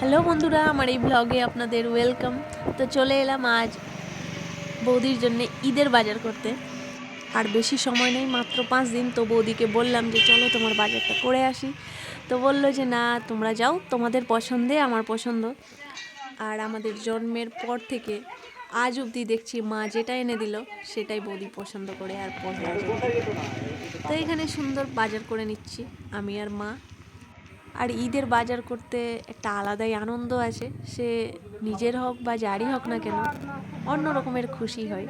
Hello বন্ধুরা, আমার এই ব্লগে আপনাদের ওয়েলকাম তো চলে এলাম আজ বৌদির জন্য ঈদের বাজার করতে। আর বেশি সময় নেই, মাত্র পাঁচ দিন। তো বৌদিকে বললাম যে, চলো তোমার বাজারটা করে আসি। তো বলল যে, না, তোমরা যাও, তোমাদের পছন্দে, আমার পছন্দ। আর আমাদের জন্মের পর থেকে আজ অবধি দেখছি মা যেটা এনে দিল, সেটাই বৌদি পছন্দ করে আর পছন্দ তো এখানে সুন্দর বাজার করে নিচ্ছি, আমি আর মা। আর ঈদের বাজার করতে একটা আলাদাই আনন্দ আছে। সে নিজের হোক বা যারই হোক না কেন, অন্য রকমের খুশি হয়।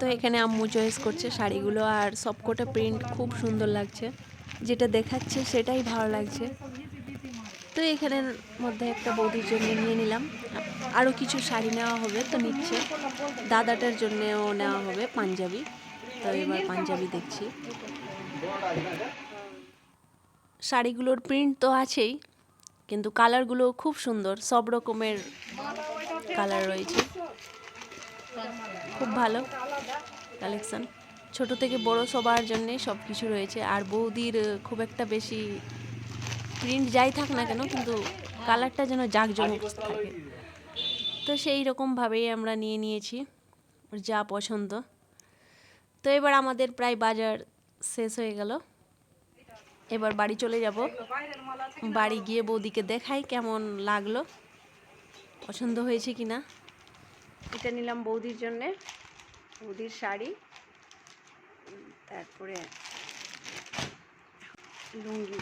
তো এখানে আম্মু চয়েস করছে শাড়িগুলো আর সবকটা প্রিন্ট খুব সুন্দর লাগছে। যেটা দেখাচ্ছে সেটাই ভালো লাগছে। তো এখানের মধ্যে একটা বৌদির জন্য নিয়ে নিলাম। আরও কিছু শাড়ি নেওয়া হবে তো নিচ্ছে। দাদাটার জন্যেও নেওয়া হবে পাঞ্জাবি। তো এবার পাঞ্জাবি দেখছি। শাড়িগুলোর প্রিন্ট তো আছেই, কিন্তু কালারগুলো খুব সুন্দর, সব রকমের কালার রয়েছে। খুব ভালো কালেকশন ছোট থেকে বড় সবার জন্যে সব কিছু রয়েছে, আর বৌদির খুব একটা বেশি প্রিন্ট যাই থাক না কেন, কিন্তু কালারটা যেন জাঁকজমক থাকে। তো সেই রকমভাবেই আমরা নিয়ে নিয়েছি যা পছন্দ। তো এবার আমাদের প্রায় বাজার শেষ হয়ে গেল। এবার বাড়ি চলে যাব। বাড়ি গিয়ে বৌদিকে দেখাই কেমন লাগল, পছন্দ হয়েছে কি না এটা নিলাম বৌদির জন্যে, বৌদির শাড়ি। তারপরে লুঙ্গি।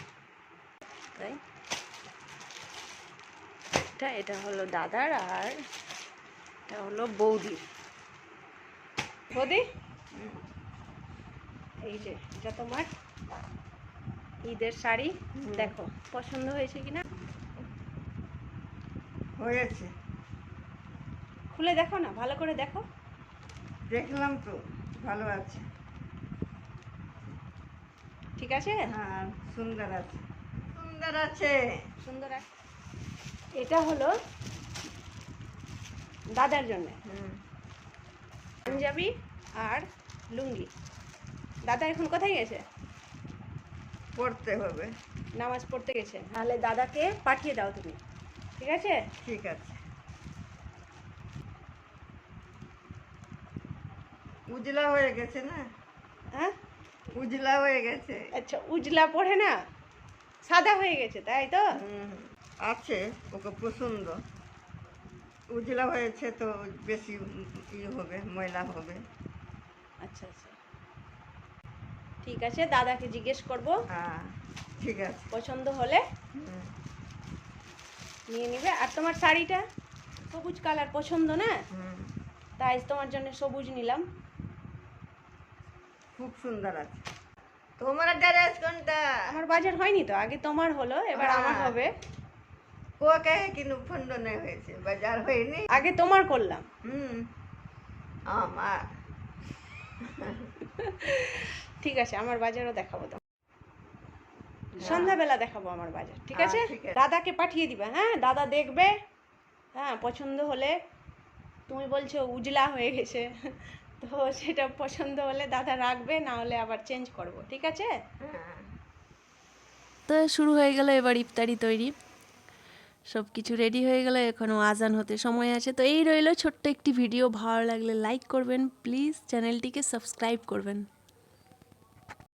তাই। এটা এটা হলো দাদার আর এটা হলো বৌদির। বৌদি? এই যে, এটা তোমার। ঈদের শাড়ি দেখো পছন্দ হয়েছে কিনা? হয়েছে। খুলে দেখো না ভালো করে দেখো। দেখলাম তো ভালো আছে। ঠিক আছে? হ্যাঁ সুন্দর আছে। সুন্দর আছে। সুন্দর আছে। এটা হলো দাদার জন্য। হুম। পাঞ্জাবি আর লুঙ্গি। দাদা এখন কোথায় গেছে? পড়তে হবে। নামাজ পড়তে গেছে। তাহলে দাদাকে পাঠিয়ে দাও তুমি। ঠিক আছে? ঠিক আছে। উজলা হয়ে গেছে না? হ্যাঁ? উজলা হয়ে গেছে। আচ্ছা উজলা পড়ে না? সাদা হয়ে গেছে তাই তো? আছে ওকে পছন্দ। উজলা হয়েছে তো বেশি ইয়ে হবে ময়লা হবে। আচ্ছা আচ্ছা। ঠিক আছে দাদাকে জিজ্ঞেস করব। হ্যাঁ ঠিক আছে। পছন্দ হলে নিয়ে নিবে। আর তোমার শাড়িটা? সবুজ কালার পছন্দ না? তাই তোমার জন্য সবুজ নিলাম। খুব সুন্দর আছে। তোমার ড্রেস কোনটা? আমার বাজার হয়নি তো আগে তোমার হলো এবার আমার হ্যাঁ। হবে। ওকে কিন্তু ফন্ড নেই হয়েছে বাজার হয়নি। আগে তোমার করলাম। হুম আমার। ঠিক আছে আমার বাজারও দেখাবো তো সন্ধ্যাবেলা দেখাবো আমার বাজার ঠিক হ্যাঁ, আছে। দাদাকে পাঠিয়ে দিবা হ্যাঁ? দাদা দেখবে হ্যাঁ পছন্দ হলে তুমি বলছো উজলা হয়ে গেছে তো সেটা পছন্দ হলে দাদা রাখবে না হলে আবার চেঞ্জ করব ঠিক আছে? হ্যাঁ। তো শুরু হয়ে গেল এবার ইফতারি তৈরি। সব কিছু রেডি হয়ে গেল এখনও আজান হতে সময় আছে তো এই রইল ছোট্ট একটি ভিডিও ভালো লাগলে লাইক করবেন প্লিজ চ্যানেলটিকে সাবস্ক্রাইব করবেন।